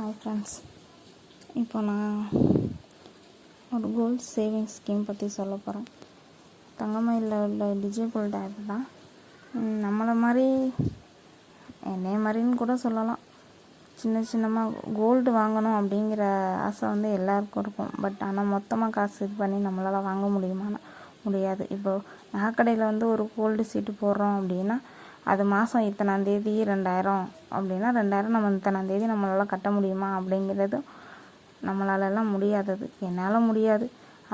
Hi friends இப்போ நான் ஒரு கோல்ட் சேவிங்ஸ் ஸ்கீம் பற்றி சொல்ல போகிறேன் தங்கமயிலில் உள்ள டிஜிபிள் ஆப் தான். நம்மளை மாதிரி என்னைய மாதிரின்னு கூட சொல்லலாம். சின்ன சின்னமாக கோல்டு வாங்கணும் அப்படிங்கிற ஆசை வந்து எல்லாருக்கும் இருக்கும். பட் ஆனால் மொத்தமாக காசு இது பண்ணி நம்மளால் வாங்க முடியுமானா முடியாது. இப்போது நகைக்கடையில் வந்து ஒரு கோல்டு சீட்டு போடுறோம் அப்படின்னா அது மாதம் இத்தனாந்தேதி ரெண்டாயிரம். அப்படின்னா ரெண்டாயிரம் நம்ம இத்தனாந்தேதி நம்மளால் கட்ட முடியுமா? அப்படிங்கிறது நம்மளாலலாம் முடியாதது. என்னால் முடியாது.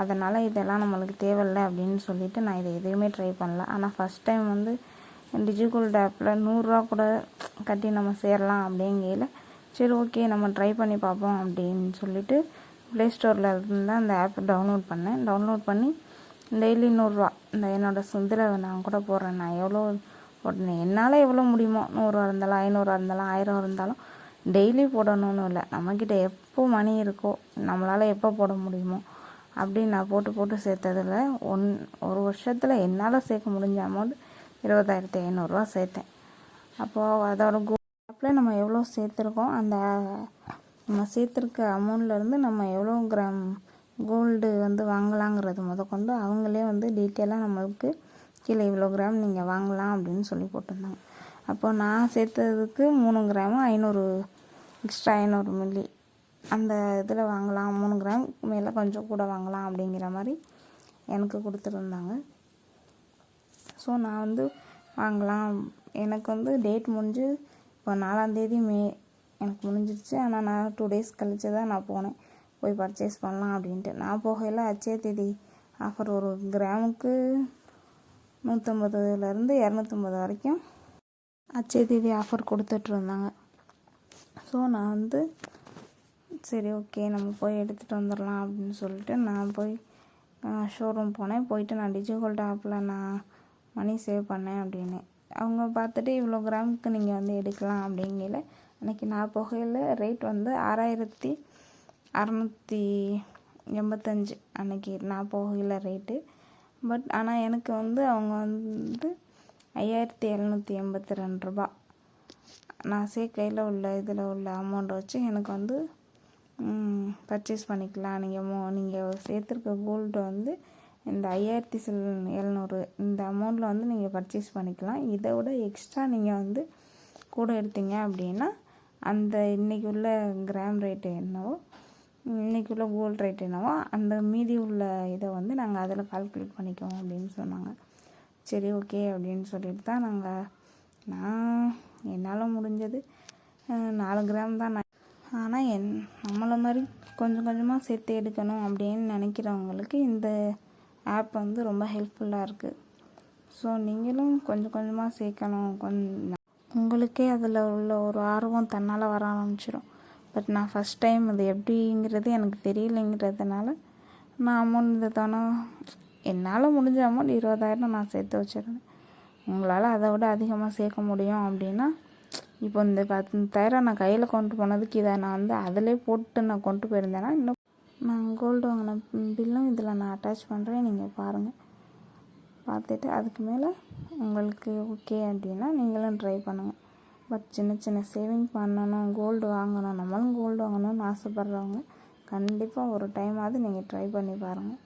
அதனால் இதெல்லாம் நம்மளுக்கு தேவையில்லை அப்படின்னு சொல்லிட்டு நான் இதை எதுவுமே ட்ரை பண்ணல. ஆனால் ஃபஸ்ட் டைம் வந்து டிஜிகோல்டு ஆப்பில் நூறுரூவா கூட கட்டி நம்ம சேரலாம் அப்படிங்கையில் சரி ஓகே நம்ம ட்ரை பண்ணி பார்ப்போம் அப்படின்னு சொல்லிட்டு ப்ளே ஸ்டோரில் இருந்து அந்த ஆப் டவுன்லோட் பண்ணேன். டவுன்லோட் பண்ணி டெய்லி நூறுரூவா. இந்த என்னோடய இதில் நான் கூட போடுறேன். நான் எவ்வளோ உடனே என்னால் எவ்வளோ முடியுமோ நூறுவா இருந்தாலும் ஐநூறுரூவா இருந்தாலும் ஆயிரம் இருந்தாலும் டெய்லி போடணும்னு இல்லை. நம்மக்கிட்ட எப்போ மணி இருக்கோ நம்மளால் எப்போ போட முடியுமோ அப்படின்னு நான் போட்டு போட்டு சேர்த்ததில் ஒன் ஒரு வருஷத்தில் என்னால் சேர்க்க முடிஞ்ச அமௌண்ட் இருபதாயிரத்தி ஐநூறுரூவா சேர்த்தேன். அப்போது அதோட கோ ஆப்பில் நம்ம எவ்வளோ சேர்த்துருக்கோம் அந்த நம்ம சேர்த்துருக்க அமௌண்ட்லேருந்து நம்ம எவ்வளோ கிராம் கோல்டு வந்து வாங்கலாங்கிறது முதற்கொண்டு அவங்களே வந்து டீட்டெயிலாக நம்மளுக்கு கீழே இவ்வளோ கிராம் நீங்கள் வாங்கலாம் அப்படின்னு சொல்லி போட்டிருந்தாங்க. அப்போ நான் சேர்த்ததுக்கு மூணு கிராம் ஐநூறு எக்ஸ்ட்ரா ஐநூறு மில்லி அந்த இதில் வாங்கலாம் மூணு கிராம் மேலே கொஞ்சம் கூட வாங்கலாம் அப்படிங்கிற மாதிரி எனக்கு கொடுத்துருந்தாங்க. ஸோ நான் வந்து வாங்கலாம். எனக்கு வந்து டேட் முடிஞ்சு இப்போ நாலாந்தேதி மே எனக்கு முடிஞ்சிருச்சு. ஆனால் நான் டூ டேஸ் கழிச்சு தான் நான் போனேன். போய் பர்ச்சேஸ் பண்ணலாம் அப்படின்ட்டு. நான் போகையில் அச்சே தேதி ஆஃபர் ஒரு கிராமுக்கு நூற்றம்பதுலேருந்து இரநூத்தம்பது வரைக்கும் அச்சய தேதி ஆஃபர் கொடுத்துட்ருந்தாங்க. ஸோ நான் வந்து சரி ஓகே நம்ம போய் எடுத்துகிட்டு வந்துடலாம் அப்படின்னு சொல்லிட்டு நான் போய் ஷோரூம் போனேன். போயிட்டு நான் டிஜிகோல்ட் ஆப்பில் நான் மணி சேவ் பண்ணேன் அப்படின்னு. அவங்க பார்த்துட்டு இவ்வளோ கிராமுக்கு நீங்கள் வந்து எடுக்கலாம் அப்படிங்கல அன்றைக்கி நான் புகையில் ரேட் வந்து ஆறாயிரத்தி அறநூற்றி எண்பத்தஞ்சு அன்னைக்கு நான் போகையில் ரேட்டு பட் ஆனால் எனக்கு வந்து அவங்க வந்து ஐயாயிரத்தி எழுநூற்றி எண்பத்தி ரெண்டு ரூபா. நான் சேர்க்கையில் உள்ள இதில் உள்ள அமௌண்ட்டை வச்சு எனக்கு வந்து பர்ச்சேஸ் பண்ணிக்கலாம். நீங்கள் மோ நீங்கள் சேர்த்துருக்க கோல்டு வந்து இந்த ஐயாயிரத்தி சில் எழுநூறு இந்த அமௌண்ட்டில் வந்து நீங்கள் பர்ச்சேஸ் பண்ணிக்கலாம். இதை விட எக்ஸ்ட்ரா நீங்கள் வந்து கூட எடுத்தீங்க அப்படின்னா அந்த இன்றைக்கி உள்ள கிராம் ரேட்டு என்னவோ இன்றைக்கி உள்ள கோல்ட் ரேட் என்னவோ அந்த மீதி உள்ள இதை வந்து நாங்கள் அதில் கால்குலேட் பண்ணிக்குவோம் அப்படின்னு சொன்னாங்க. சரி ஓகே அப்படின்னு சொல்லிட்டு தான் நாங்கள் நான் என்னால் முடிஞ்சது. நாலு கிராம் தான் நான். ஆனால் என் நம்மளை மாதிரி கொஞ்சம் கொஞ்சமாக சேர்த்து எடுக்கணும் அப்படின்னு நினைக்கிறவங்களுக்கு இந்த ஆப் வந்து ரொம்ப ஹெல்ப்ஃபுல்லாக இருக்குது ஸோ நீங்களும் கொஞ்சம் கொஞ்சமாக சேர்க்கணும். கொஞ்சம் உங்களுக்கே அதில் உள்ள ஒரு ஆர்வம் தன்னால் வர ஆரம்பிச்சிடும் பட் நான் ஃபஸ்ட் டைம் அது எப்படிங்கிறது எனக்கு தெரியலைங்கிறதுனால நான் அமௌண்ட் இந்த தானே என்னால் முடிஞ்ச அமௌண்ட் இருபதாயிரம் நான் சேர்த்து வச்சுருந்தேன். உங்களால் அதை விட அதிகமாக சேர்க்க முடியும் அப்படின்னா இப்போ இந்த பத்தாயிரம் நான் கையில் கொண்டு போனதுக்கு இதை நான் வந்து அதிலே போட்டு நான் கொண்டு போயிருந்தேன்னா இன்னும் நான் கோல்டு வாங்கின பில்லும் இதில் நான் அட்டாச் பண்ணுறேன் நீங்கள் பாருங்கள் பார்த்துட்டு அதுக்கு மேலே உங்களுக்கு ஓகே அப்படின்னா நீங்களும் ட்ரை பண்ணுங்கள் பட் சின்ன சின்ன சேவிங் பண்ணணும் கோல்டு வாங்கணும் நம்மளும் கோல்டு வாங்கணும்னு ஆசைப்பட்றவங்க கண்டிப்பாக ஒரு டைமாவது நீங்கள் ட்ரை பண்ணி பாருங்கள்